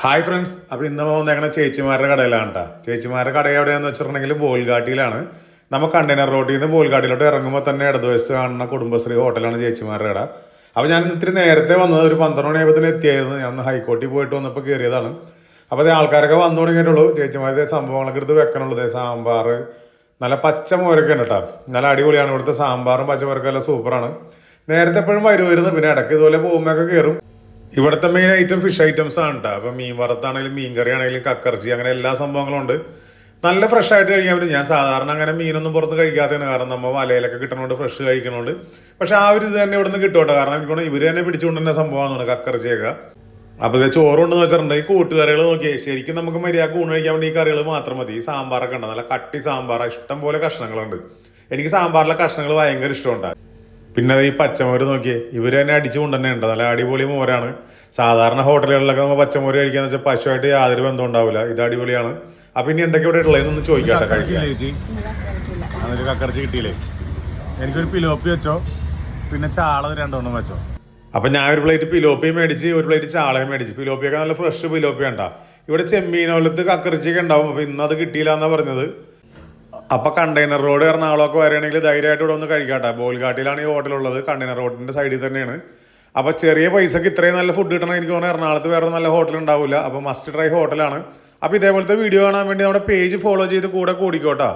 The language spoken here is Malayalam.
ഹായ് ഫ്രണ്ട്സ് അപ്പോൾ ഇന്ന് നമ്മൾ വന്നേക്കണ ചേച്ചിമാരുടെ കടയിലാണ് കേട്ടോ ചേച്ചിമാരുടെ കട എവിടെയാണെന്ന് വെച്ചിട്ടുണ്ടെങ്കിൽ ബോൽഗാട്ടിയിലാണ്. നമ്മൾ കണ്ടെയ്നർ റോഡിൽ നിന്ന് ബോൽഗാട്ടിയിലോട്ട് ഇറങ്ങുമ്പോൾ തന്നെ ഇടതുവശത്ത് കാണുന്ന കുടുംബശ്രീ ഹോട്ടലാണ് ചേച്ചിമാരുടെ കട. അപ്പോൾ ഞാൻ ഇത്തിരി നേരത്തെ വന്നത് ഒരു പന്ത്രണ്ട് മണിയായപ്പോൾ എത്തിയായിരുന്നു. ഞാൻ ഹൈക്കോർട്ടിൽ പോയിട്ട് വന്നപ്പോൾ കയറിയതാണ് അപ്പോൾ ദേ ആൾക്കാരൊക്കെ വന്നു തുടങ്ങിയിട്ടുള്ളൂ. ചേച്ചിമാരുടെ സംഭവങ്ങളൊക്കെ എടുത്ത് വെക്കണുള്ളൂ. സാമ്പാർ നല്ല പച്ച മോരൊക്കെ ഉണ്ട് കേട്ടോ നല്ല അടിപൊളിയാണ്. ഇവിടുത്തെ സാമ്പാറും പച്ചമുരക്കും എല്ലാം സൂപ്പറാണ്. നേരത്തെ എപ്പോഴും വരുമായിരുന്നു പിന്നെ ഇടയ്ക്ക് ഇതുപോലെ പോകുമ്പോഴൊക്കെ കയറും ഇവിടുത്തെ മെയിൻ ഐറ്റം ഫിഷ് ഐറ്റംസ് ആണ് കേട്ടോ അപ്പം മീൻ വറുത്താണെങ്കിലും മീൻ കറി ആണെങ്കിലും കക്കറച്ചി അങ്ങനെ എല്ലാ സംഭവങ്ങളും ഉണ്ട്. നല്ല ഫ്രഷ് ആയിട്ട് കഴിക്കാൻ പറ്റും. ഞാൻ സാധാരണ അങ്ങനെ മീനൊന്നും പുറത്ത് കഴിക്കാത്തതാണ് കാരണം നമ്മൾ വലയിലൊക്കെ കിട്ടണോണ്ട് ഫ്രഷ് കഴിക്കണോണ്ട്. പക്ഷെ ആ ഒരു ഇത് തന്നെ ഇവിടുന്ന് കിട്ടുമോട്ടോ കേട്ടോ കാരണം എനിക്കോണം ഇവർ തന്നെ പിടിച്ചുകൊണ്ട് തന്നെ സംഭവമാണ് കക്കറച്ചിയൊക്കെ അപ്പോൾ ഇത് ചോറുണ്ടെന്ന് വെച്ചിട്ടുണ്ടെങ്കിൽ ഈ കൂട്ടുകറികൾ നോക്കിയേ ശരിക്കും നമുക്ക് മര്യാദയ്ക്ക് ഊണ് കഴിക്കാൻ വേണ്ടി ഈ കറികൾ മാത്രം മതി. ഈ സാമ്പാറൊക്കെ ഉണ്ട്. നല്ല കട്ടി സാമ്പാർ ഇഷ്ടം പോലെ കഷ്ണങ്ങളുണ്ട്. എനിക്ക് സാമ്പാറിലെ കഷ്ണങ്ങൾ ഭയങ്കര ഇഷ്ടമുണ്ടാകും പിന്നെ ഈ പച്ചമോര് നോക്കിയേ ഇവർ തന്നെ അടിച്ചു കൊണ്ടുതന്നെയുണ്ട് തന്നെ ഉണ്ട് നല്ല അടിപൊളി മോരാണ്. സാധാരണ ഹോട്ടലുകളിലൊക്കെ നമ്മൾ പച്ചമോര് കഴിക്കാന്ന് വെച്ചാൽ പശുവായിട്ട് യാതൊരു ബന്ധം ഉണ്ടാവില്ല. ഇത് അടിപൊളിയാണ്. അപ്പൊ ഇനി എന്തൊക്കെ ഇവിടെ ഉള്ളതെന്ന് ചോദിക്കട്ടെ കഴിക്കാൻ. കക്കറച്ചി കിട്ടിയില്ലേ? എനിക്കൊരു പിലോപ്പി വെച്ചോ. പിന്നെ ചാള രണ്ടെണ്ണം വെച്ചോ. അപ്പൊ ഞാൻ ഒരു പ്ലേറ്റ് പിലോപ്പിയും മേടിച്ച് ഒരു പ്ലേറ്റ് ചാളയും മേടിച്ച്. പിലോപ്പിയൊക്കെ നല്ല ഫ്രഷ് പിലോപ്പി ഉണ്ടാ ഇവിടെ ചെമ്മീനോലത്ത് കക്കറിച്ചൊക്കെ ഉണ്ടാവും. അപ്പൊ ഇന്ന് അത് കിട്ടിയില്ല എന്നാ പറഞ്ഞത്. അപ്പൊ കണ്ടെയ്നർ റോഡ് എറണാകുളമൊക്കെ വരികയാണെങ്കിൽ ധൈര്യമായിട്ട് ഇവിടെ ഒന്ന് കഴിക്കാട്ടെ. ബോൽഘാട്ടിലാണ് ഈ ഹോട്ടലുള്ളത് കണ്ടെയ്നർ റോഡിന്റെ സൈഡിൽ തന്നെയാണ്. അപ്പൊ ചെറിയ പൈസക്ക് ഇത്രയും നല്ല ഫുഡ് കിട്ടണം എനിക്ക് തോന്നുന്നു എറണാകുളത്ത് വേറെ നല്ല ഹോട്ടൽ ഉണ്ടാവില്ല അപ്പൊ മസ്റ്റ് ട്രൈ ഹോട്ടലാണ് അപ്പൊ ഇതേപോലത്തെ വീഡിയോ കാണാൻ വേണ്ടി നമ്മുടെ പേജ് ഫോളോ ചെയ്ത് കൂടെ കൂടിക്കോട്ടാ.